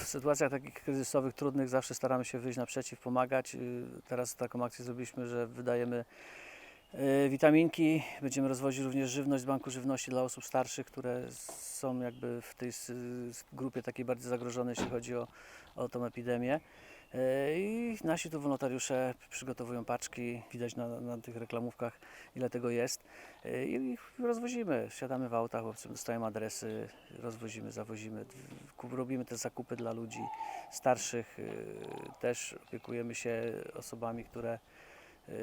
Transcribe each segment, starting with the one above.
w sytuacjach takich kryzysowych, trudnych zawsze staramy się wyjść naprzeciw, pomagać. Y, Teraz taką akcję zrobiliśmy, że wydajemy witaminki. Będziemy rozwozić również żywność z Banku Żywności dla osób starszych, które są jakby w tej grupie takiej bardziej zagrożonej, jeśli chodzi o, o tą epidemię. Y, I nasi tu wolontariusze przygotowują paczki, widać na, na tych reklamówkach ile tego jest. Y, I rozwozimy, siadamy w autach, dostają adresy, rozwozimy, zawozimy, robimy te zakupy dla ludzi starszych. Też opiekujemy się osobami, które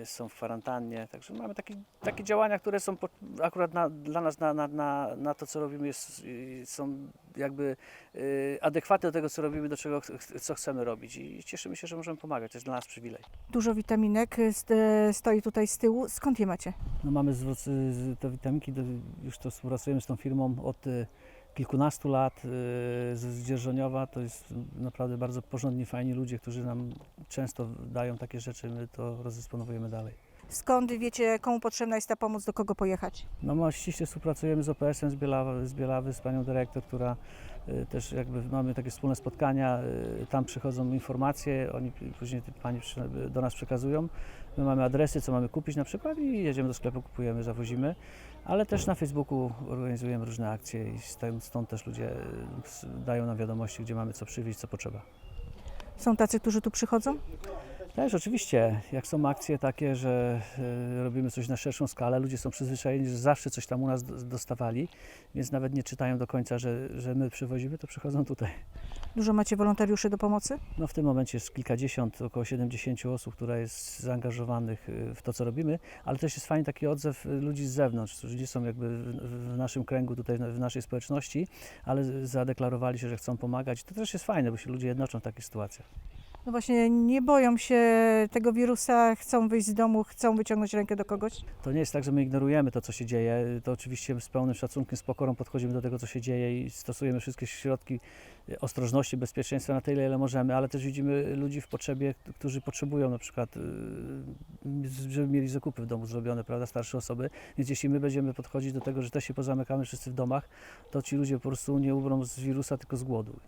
są w kwarantannie. Także mamy takie, takie działania, które są po, akurat na, dla nas na, na, na, na to, co robimy, jest, y, są jakby y, adekwatne do tego, co robimy, do czego co chcemy robić. I cieszymy się, że możemy pomagać. To jest dla nas przywilej. Dużo witaminek y, st- stoi tutaj z tyłu. Skąd je macie? No mamy z, z, te witaminki, już to współpracujemy z tą firmą od y, kilkunastu lat y, z Dzierżoniowa. To jest naprawdę bardzo porządni, fajni ludzie, którzy nam często dają takie rzeczy, my to rozdysponowujemy dalej. Skąd wiecie, komu potrzebna jest ta pomoc, do kogo pojechać? No my ściśle współpracujemy z OPS-em z Bielawy, z Bielawy, z panią dyrektor, która y, też jakby mamy takie wspólne spotkania, y, tam przychodzą informacje, oni p- później te pani przy- do nas przekazują. My mamy adresy, co mamy kupić na przykład i jedziemy do sklepu, kupujemy, zawozimy, ale też na Facebooku organizujemy różne akcje i stąd, stąd też ludzie y, s- dają nam wiadomości, gdzie mamy co przywieźć, co potrzeba. Są tacy, którzy tu przychodzą? Też oczywiście, jak są akcje takie, że e, robimy coś na szerszą skalę, ludzie są przyzwyczajeni, że zawsze coś tam u nas do- dostawali, więc nawet nie czytają do końca, że, że my przywozimy, to przychodzą tutaj. Dużo macie wolontariuszy do pomocy? No w tym momencie jest kilkadziesiąt, około 70 osób, które jest zaangażowanych e, w to, co robimy, ale też jest fajny taki odzew e, ludzi z zewnątrz, którzy są jakby w, w naszym kręgu tutaj, w naszej społeczności, ale zadeklarowali się, że chcą pomagać. To też jest fajne, bo się ludzie jednoczą w takich sytuacjach. No właśnie, nie boją się tego wirusa, chcą wyjść z domu, chcą wyciągnąć rękę do kogoś. To nie jest tak, że my ignorujemy to, co się dzieje. To oczywiście z pełnym szacunkiem, z pokorą podchodzimy do tego, co się dzieje i stosujemy wszystkie środki e, ostrożności, bezpieczeństwa na tyle, ile możemy, ale też widzimy ludzi w potrzebie, którzy potrzebują na przykład, y, żeby mieli zakupy w domu zrobione, prawda, starsze osoby. Więc jeśli my będziemy podchodzić do tego, że też się pozamykamy wszyscy w domach, to ci ludzie po prostu nie umrą z wirusa, tylko z głodu.